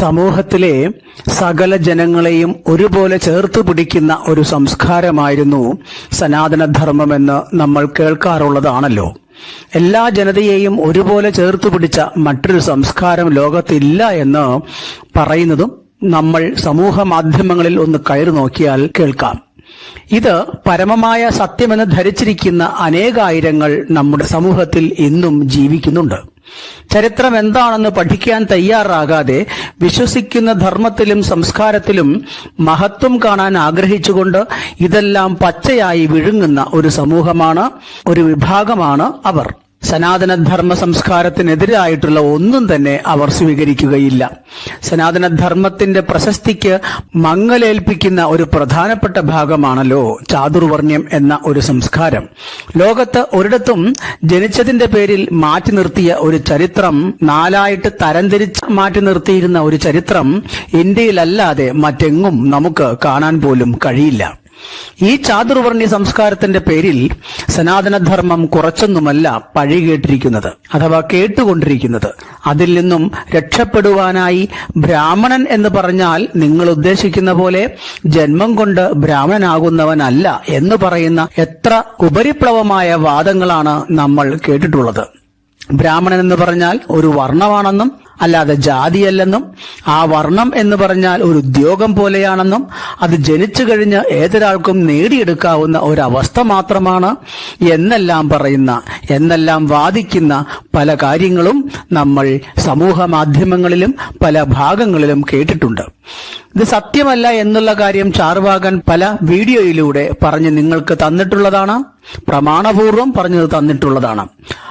സമൂഹത്തിലെ സകല ജനങ്ങളെയും ഒരുപോലെ ചേർത്ത് പിടിക്കുന്ന ഒരു സംസ്കാരമായിരുന്നു സനാതനധർമ്മമെന്ന് നമ്മൾ കേൾക്കാറുള്ളതാണല്ലോ. എല്ലാ ജനതയെയും ഒരുപോലെ ചേർത്ത് പിടിച്ച മറ്റൊരു സംസ്കാരം ലോകത്തില്ല എന്ന് പറയുന്നതും നമ്മൾ സമൂഹ മാധ്യമങ്ങളിൽ ഒന്ന് കയറി നോക്കിയാൽ കേൾക്കാം. ഇത് പരമമായ സത്യമെന്ന് ധരിച്ചിരിക്കുന്ന അനേകായിരങ്ങൾ നമ്മുടെ സമൂഹത്തിൽ ഇന്നും ജീവിക്കുന്നുണ്ട്. ചരിത്രം എന്താണെന്ന് പഠിക്കാൻ തയ്യാറാകാതെ വിശ്വസിക്കുന്ന ധർമ്മത്തിലും സംസ്കാരത്തിലും മഹത്വം കാണാൻ ആഗ്രഹിച്ചുകൊണ്ട് ഇതെല്ലാം പച്ചയായി വിഴുങ്ങുന്ന ഒരു സമൂഹമാണ് ഒരു വിഭാഗമാണ് അവർ. സനാതനധർമ്മ സംസ്കാരത്തിനെതിരായിട്ടുള്ള ഒന്നും തന്നെ അവർ സ്വീകരിക്കുകയില്ല. സനാതനധർമ്മത്തിന്റെ പ്രശസ്തിക്ക് മങ്ങലേൽപ്പിക്കുന്ന ഒരു പ്രധാനപ്പെട്ട ഭാഗമാണല്ലോ ചാതുർവർണ്യം എന്ന ഒരു സംസ്കാരം. ലോകത്ത് ഒരിടത്തും ജനിച്ചതിന്റെ പേരിൽ മാറ്റി നിർത്തിയ ഒരു ചരിത്രം നാലായിട്ട് തരംതിരിച്ച് മാറ്റി നിർത്തിയിരുന്ന ഒരു ചരിത്രം ഇന്ത്യയിലല്ലാതെ മറ്റെങ്ങും നമുക്ക് കാണാൻ പോലും കഴിയില്ല. ഈ ചാതുർവർണി സംസ്കാരത്തിന്റെ പേരിൽ സനാതനധർമ്മം കുറച്ചൊന്നുമല്ല പഴികേട്ടിരിക്കുന്നത് അഥവാ കേട്ടുകൊണ്ടിരിക്കുന്നത്. അതിൽ നിന്നും രക്ഷപ്പെടുവാനായി ബ്രാഹ്മണൻ എന്ന് പറഞ്ഞാൽ നിങ്ങൾ ഉദ്ദേശിക്കുന്ന പോലെ ജന്മം കൊണ്ട് ബ്രാഹ്മണനാകുന്നവനല്ല എന്ന് പറയുന്ന എത്ര ഉപരിപ്ലവമായ വാദങ്ങളാണ് നമ്മൾ കേട്ടിട്ടുള്ളത്. ബ്രാഹ്മണൻ എന്ന് പറഞ്ഞാൽ ഒരു വർണമാണെന്നും അല്ലാതെ ജാതിയല്ലെന്നും ആ വർണം എന്ന് പറഞ്ഞാൽ ഒരു ഉദ്യോഗം പോലെയാണെന്നും അത് ജനിച്ചു കഴിഞ്ഞ് ഏതൊരാൾക്കും നേടിയെടുക്കാവുന്ന ഒരവസ്ഥ മാത്രമാണ് എന്നെല്ലാം പറയുന്ന എന്നെല്ലാം വാദിക്കുന്ന പല കാര്യങ്ങളും നമ്മൾ സമൂഹ മാധ്യമങ്ങളിലും പല ഭാഗങ്ങളിലും കേട്ടിട്ടുണ്ട്. ഇത് സത്യമല്ല എന്നുള്ള കാര്യം ചാർവാകൻ പല വീഡിയോയിലൂടെ പറഞ്ഞ് നിങ്ങൾക്ക് തന്നിട്ടുള്ളതാണ്. പ്രമാണപൂർവം പറഞ്ഞത് തന്നിട്ടുള്ളതാണ്.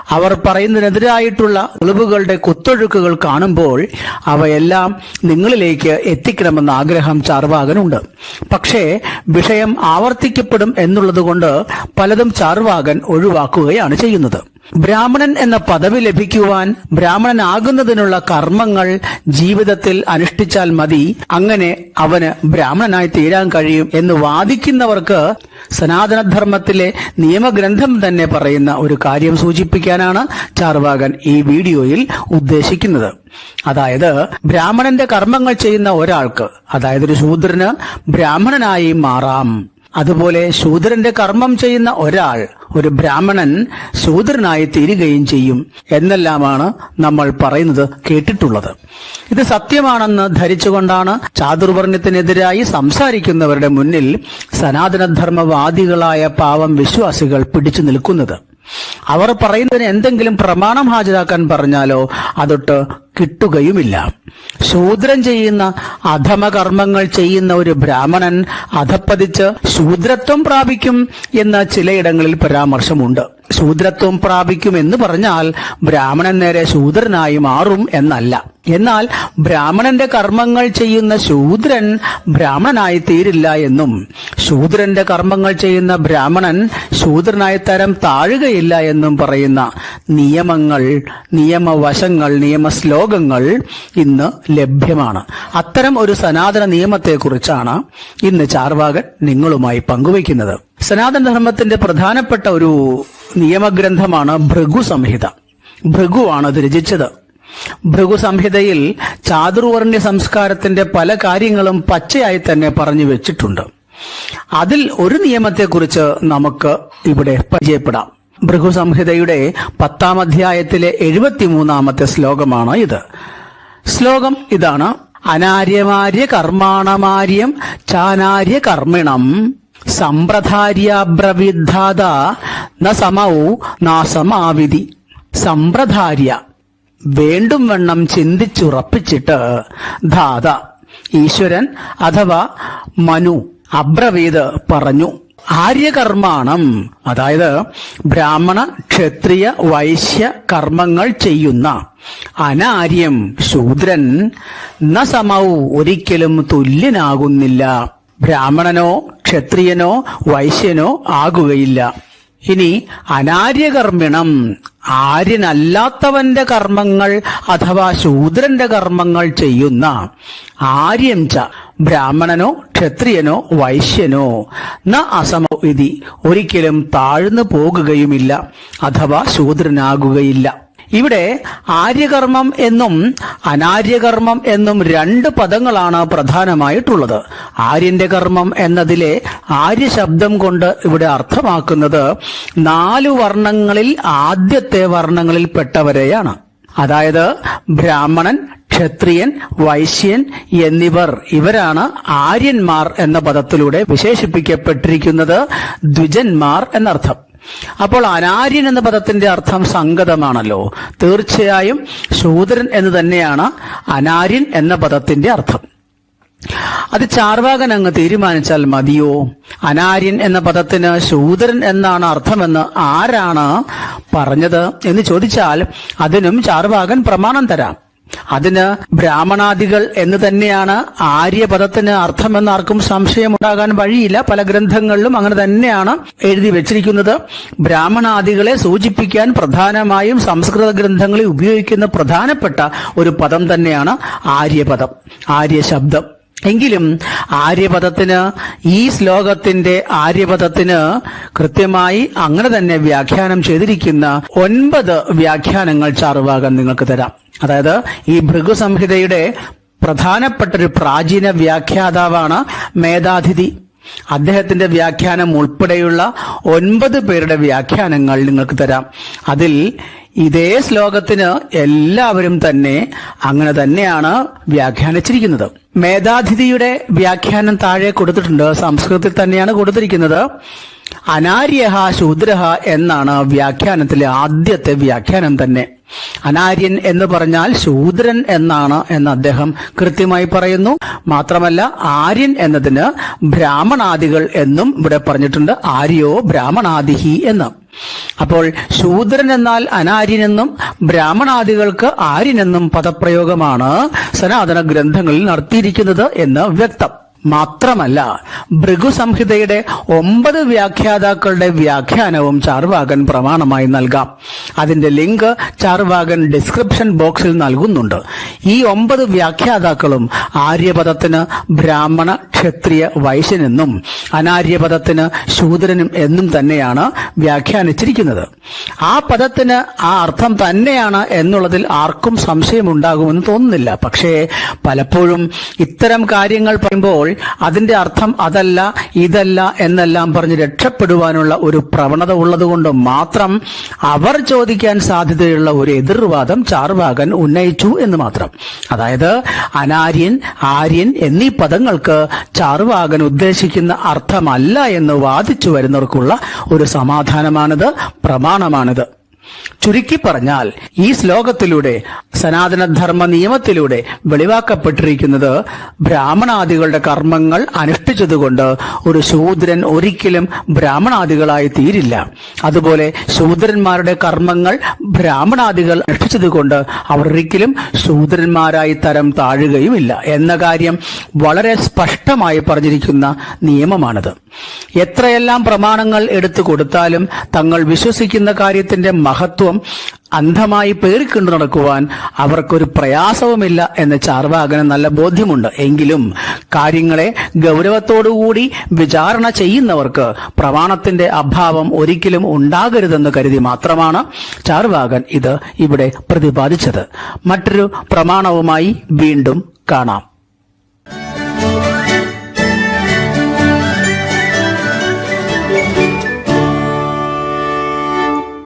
അവർ പറയുന്നതിനെതിരായിട്ടുള്ള തെളിവുകളുടെ കുത്തൊഴുക്കുകൾ കാണുമ്പോൾ അവയെല്ലാം നിങ്ങളിലേക്ക് എത്തിക്കണമെന്ന ആഗ്രഹം ചാർവാകനുണ്ട്. പക്ഷേ വിഷയം ആവർത്തിക്കപ്പെടും എന്നുള്ളതുകൊണ്ട് പലതും ചാർവാകൻ ഒഴിവാക്കുകയാണ് ചെയ്യുന്നത്. ബ്രാഹ്മണൻ എന്ന പദവി ലഭിക്കുവാൻ ബ്രാഹ്മണനാകുന്നതിനുള്ള കർമ്മങ്ങൾ ജീവിതത്തിൽ അനുഷ്ഠിച്ചാൽ മതി. അങ്ങനെ അവന് ബ്രാഹ്മണനായി തീരാൻ കഴിയും എന്ന് വാദിക്കുന്നവർക്ക് സനാതനധർമ്മത്തിലെ നിയമഗ്രന്ഥം തന്നെ പറയുന്ന ഒരു കാര്യം സൂചിപ്പിക്കാനാണ് ചാർവാകൻ ഈ വീഡിയോയിൽ ഉദ്ദേശിക്കുന്നത്. അതായത് ബ്രാഹ്മണന്റെ കർമ്മങ്ങൾ ചെയ്യുന്ന ഒരാൾക്ക് അതായത് ഒരു ശൂദ്രന് ബ്രാഹ്മണനായി മാറാം. അതുപോലെ ശൂദ്രന്റെ കർമ്മം ചെയ്യുന്ന ഒരാൾ ഒരു ബ്രാഹ്മണൻ ശൂദ്രനായി തീരുകയും ചെയ്യും. എന്നെല്ലാമാണ് നമ്മൾ പറയുന്നത് കേട്ടിട്ടുള്ളത്. ഇത് സത്യമാണെന്ന് ധരിച്ചുകൊണ്ടാണ് ചാതുർവർണത്തിനെതിരായി സംസാരിക്കുന്നവരുടെ മുന്നിൽ സനാതനധർമ്മവാദികളായ പാവം വിശ്വാസികൾ പിടിച്ചു നിൽക്കുന്നത്. അവർ പറയുന്നതിന് എന്തെങ്കിലും പ്രമാണം ഹാജരാക്കാൻ പറഞ്ഞാലോ അതൊട്ട് കിട്ടുകയുമില്ല. ശൂദ്രം ചെയ്യുന്ന അധമകർമ്മങ്ങൾ ചെയ്യുന്ന ഒരു ബ്രാഹ്മണൻ അധപ്പതിച്ച് ശൂദ്രത്വം പ്രാപിക്കും എന്ന് ചിലയിടങ്ങളിൽ പരാമർശമുണ്ട്. ശൂദ്രത്വം പ്രാപിക്കുമെന്ന് പറഞ്ഞാൽ ബ്രാഹ്മണൻ നേരെ ശൂദ്രനായി മാറും എന്നല്ല. എന്നാൽ ബ്രാഹ്മണന്റെ കർമ്മങ്ങൾ ചെയ്യുന്ന ശൂദ്രൻ ബ്രാഹ്മണനായി തീരില്ല എന്നും ശൂദ്രന്റെ കർമ്മങ്ങൾ ചെയ്യുന്ന ബ്രാഹ്മണൻ ശൂദ്രനായി തരം താഴുകയില്ല എന്നും പറയുന്ന നിയമങ്ങൾ നിയമവശങ്ങൾ നിയമ ശ്ലോകങ്ങൾ ഇന്ന് ലഭ്യമാണ്. അത്തരം ഒരു സനാതന നിയമത്തെക്കുറിച്ചാണ് ഇന്ന് ചാർവാകൻ നിങ്ങളുമായി പങ്കുവയ്ക്കുന്നത്. സനാതനധർമ്മത്തിന്റെ പ്രധാനപ്പെട്ട ഒരു നിയമഗ്രന്ഥമാണ് ഭൃഗു സംഹിത ഭൃഗുവാണ് അത് രചിച്ചത്. ഭൃഗു സംഹിതയിൽ ചാതുർവർണ്യ സംസ്കാരത്തിന്റെ പല കാര്യങ്ങളും പച്ചയായി തന്നെ പറഞ്ഞു വെച്ചിട്ടുണ്ട്. അതിൽ ഒരു നിയമത്തെക്കുറിച്ച് നമുക്ക് ഇവിടെ പരിചയപ്പെടാം. ഭൃഗു സംഹിതയുടെ പത്താം അധ്യായത്തിലെ എഴുപത്തിമൂന്നാമത്തെ ശ്ലോകമാണ് ഇത്. ശ്ലോകം ഇതാണ്. അനാര്യമാര്യ കർമാണമാര്യം ചാനാര്യ കർമ്മിണം സമ്പ്രധാര്യാബ്രവിദ്ധാത ന സമൗ നാസമാവിധി സമ്പ്രധാര്യ. വേണ്ടും വണ്ണം ചിന്തിച്ചുറപ്പിച്ചിട്ട് ധാത. ഈശ്വരൻ അഥവാ മനു അബ്രവീത് പറഞ്ഞു. ആര്യകർമാണം അതായത് ബ്രാഹ്മണ ക്ഷത്രിയ വൈശ്യ കർമ്മങ്ങൾ ചെയ്യുന്ന അനാര്യം ശൂദ്രൻ ന സമൗ ഒരിക്കലും തുല്യനാകുന്നില്ല. ബ്രാഹ്മണനോ ക്ഷത്രിയനോ വൈശ്യനോ ആകുകയില്ല. ഇനി അനാര്യകർമ്മിണം. ആര്യനല്ലാത്തവന്റെ കർമ്മങ്ങൾ അഥവാ ശൂദ്രന്റെ കർമ്മങ്ങൾ ചെയ്യുന്ന ആര്യം ച ബ്രാഹ്മണനോ ക്ഷത്രിയനോ വൈശ്യനോ. ന അസമോ ഇതി. ഒരിക്കലും താഴ്ന്നു പോകുകയുമില്ല. അഥവാ ശൂദ്രനാകുകയില്ല. ഇവിടെ ആര്യകർമ്മം എന്നും അനാര്യകർമ്മം എന്നും രണ്ട് പദങ്ങളാണ് പ്രധാനമായിട്ടുള്ളത്. ആര്യന്റെ കർമ്മം എന്നതിലെ ആര്യ ശബ്ദം കൊണ്ട് ഇവിടെ അർത്ഥമാക്കുന്നത് നാലു വർണങ്ങളിൽ ആദ്യത്തെ വർണങ്ങളിൽ പെട്ടവരെയാണ്. അതായത് ബ്രാഹ്മണൻ ക്ഷത്രിയൻ വൈശ്യൻ എന്നിവർ. ഇവരാണ് ആര്യന്മാർ എന്ന പദത്തിലൂടെ വിശേഷിപ്പിക്കപ്പെട്ടിരിക്കുന്നത് ദ്വിജന്മാർ എന്നർത്ഥം. അപ്പോൾ അനാര്യൻ എന്ന പദത്തിന്റെ അർത്ഥം സംഗതമാണല്ലോ. തീർച്ചയായും ശൂദ്രൻ എന്ന് തന്നെയാണ് അനാര്യൻ എന്ന പദത്തിന്റെ അർത്ഥം. അത് ചാർവാകൻ അങ്ങ് തീരുമാനിച്ചാൽ മതിയോ? അനാര്യൻ എന്ന പദത്തിന് ശൂദ്രൻ എന്നാണ് അർത്ഥമെന്ന് ആരാണ് പറഞ്ഞത് എന്ന് ചോദിച്ചാൽ അതിനും ചാർവാകൻ പ്രമാണം തരാം. അതിന് ബ്രാഹ്മണാദികൾ എന്ന് തന്നെയാണ് ആര്യപദത്തിന് അർത്ഥമെന്ന് ആർക്കും സംശയമുണ്ടാകാൻ വഴിയില്ല. പല ഗ്രന്ഥങ്ങളിലും അങ്ങനെ തന്നെയാണ് എഴുതി വെച്ചിരിക്കുന്നത്. ബ്രാഹ്മണാദികളെ സൂചിപ്പിക്കാൻ പ്രധാനമായും സംസ്കൃത ഗ്രന്ഥങ്ങളിൽ ഉപയോഗിക്കുന്ന പ്രധാനപ്പെട്ട ഒരു പദം തന്നെയാണ് ആര്യപദം ആര്യ ശബ്ദം എങ്കിലും ആര്യപദത്തിന് ഈ ശ്ലോകത്തിന്റെ ആര്യപദത്തിന് കൃത്യമായി അങ്ങനെ തന്നെ വ്യാഖ്യാനം ചെയ്തിരിക്കുന്ന ഒൻപത് വ്യാഖ്യാനങ്ങൾ ചാറുവാകാൻ നിങ്ങൾക്ക് തരാം. അതായത് ഈ ഭൃഗു സംഹിതയുടെ പ്രധാനപ്പെട്ട ഒരു പ്രാചീന വ്യാഖ്യാതാവാണ് മേധാതിഥി. അദ്ദേഹത്തിന്റെ വ്യാഖ്യാനം ഉൾപ്പെടെയുള്ള ഒൻപത് പേരുടെ വ്യാഖ്യാനങ്ങൾ നിങ്ങൾക്ക് തരാം. അതിൽ ഇതേ ശ്ലോകത്തിന് എല്ലാവരും തന്നെ അങ്ങനെ തന്നെയാണ് വ്യാഖ്യാനിച്ചിരിക്കുന്നത്. മേധാതിഥിയുടെ വ്യാഖ്യാനം താഴെ കൊടുത്തിട്ടുണ്ട്. സംസ്കൃതത്തിൽ തന്നെയാണ് കൊടുത്തിരിക്കുന്നത്. അനാര്യഹ ശൂദ്രഹ എന്നാണ് വ്യാഖ്യാനത്തിലെ ആദ്യത്തെ വ്യാഖ്യാനം തന്നെ. അനാര്യൻ എന്ന് പറഞ്ഞാൽ ശൂദ്രൻ എന്നാണ് എന്ന് അദ്ദേഹം കൃത്യമായി പറയുന്നു. മാത്രമല്ല ആര്യൻ എന്നതിന് ബ്രാഹ്മണാദികൾ എന്നും ഇവിടെ പറഞ്ഞിട്ടുണ്ട്. ആര്യോ ബ്രാഹ്മണാദിഹി എന്ന്. അപ്പോൾ ശൂദ്രൻ എന്നാൽ അനാര്യനെന്നും ബ്രാഹ്മണാദികൾക്ക് ആര്യനെന്നും പദപ്രയോഗമാണ് സനാതന ഗ്രന്ഥങ്ങളിൽ നടത്തിയിരിക്കുന്നത് എന്ന് വ്യക്തം. മാത്രമല്ല ഭൃഗു സംഹിതയുടെ ഒമ്പത് വ്യാഖ്യാതാക്കളുടെ വ്യാഖ്യാനവും ചാർവാകൻ പ്രമാണമായി നൽകാം. അതിന്റെ ലിങ്ക് ചാർവാകൻ ഡിസ്ക്രിപ്ഷൻ ബോക്സിൽ നൽകുന്നുണ്ട്. ഈ ഒമ്പത് വ്യാഖ്യാതാക്കളും ആര്യപദത്തിന് ബ്രാഹ്മണ ക്ഷത്രിയ വൈശ്യനെന്നും അനാര്യപദത്തിന് ശൂദ്രനും എന്നും തന്നെയാണ് വ്യാഖ്യാനിച്ചിരിക്കുന്നത്. ആ പദത്തിന് ആ അർത്ഥം തന്നെയാണ് എന്നുള്ളതിൽ ആർക്കും സംശയമുണ്ടാകുമെന്ന് തോന്നുന്നില്ല. പക്ഷേ പലപ്പോഴും ഇത്തരം കാര്യങ്ങൾ പറയുമ്പോൾ അതിന്റെ അർത്ഥം അതല്ല ഇതല്ല എന്നെല്ലാം പറഞ്ഞ് രക്ഷപ്പെടുവാനുള്ള ഒരു പ്രവണത ഉള്ളതുകൊണ്ട് മാത്രം അവർ ചോദിക്കാൻ സാധ്യതയുള്ള ഒരു എതിർവാദം ചാർവാകൻ ഉന്നയിച്ചു എന്ന് മാത്രം. അതായത് അനാര്യൻ ആര്യൻ എന്നീ പദങ്ങൾക്ക് ചാർവാകൻ ഉദ്ദേശിക്കുന്ന അർത്ഥമല്ല എന്ന് വാദിച്ചു വരുന്നവർക്കുള്ള ഒരു സമാധാനമാണിത് പ്രമാണമാണിത്. ചുരുക്കി പറഞ്ഞാൽ ഈ ശ്ലോകത്തിലൂടെ സനാതനധർമ്മ നിയമത്തിലൂടെ വെളിവാക്കപ്പെട്ടിരിക്കുന്നത് ബ്രാഹ്മണാദികളുടെ കർമ്മങ്ങൾ അനുഷ്ഠിച്ചതുകൊണ്ട് ഒരു ശൂദ്രൻ ഒരിക്കലും ബ്രാഹ്മണാദികളായി തീരില്ല. അതുപോലെ ശൂദ്രന്മാരുടെ കർമ്മങ്ങൾ ബ്രാഹ്മണാദികൾ അനുഷ്ഠിച്ചതുകൊണ്ട് അവർ ഒരിക്കലും ശൂദ്രന്മാരായി തരം താഴുകയുമില്ല. എന്ന കാര്യം വളരെ സ്പഷ്ടമായി പറഞ്ഞിരിക്കുന്ന നിയമമാണിത്. എത്രയെല്ലാം പ്രമാണങ്ങൾ എടുത്തു കൊടുത്താലും തങ്ങൾ വിശ്വസിക്കുന്ന കാര്യത്തിന്റെ മഹത്വം അന്ധമായി പേറിക്കൊണ്ടു നടക്കുവാൻ അവർക്കൊരു പ്രയാസവുമില്ല എന്ന് ചാർവാകന് നല്ല ബോധ്യമുണ്ട്. എങ്കിലും കാര്യങ്ങളെ ഗൗരവത്തോടുകൂടി വിചാരണ ചെയ്യുന്നവർക്ക് പ്രമാണത്തിന്റെ അഭാവം ഒരിക്കലും ഉണ്ടാകരുതെന്ന് കരുതി മാത്രമാണ് ചാർവാകൻ ഇത് ഇവിടെ പ്രതിപാദിച്ചത്. മറ്റൊരു പ്രമാണവുമായി വീണ്ടും കാണാം.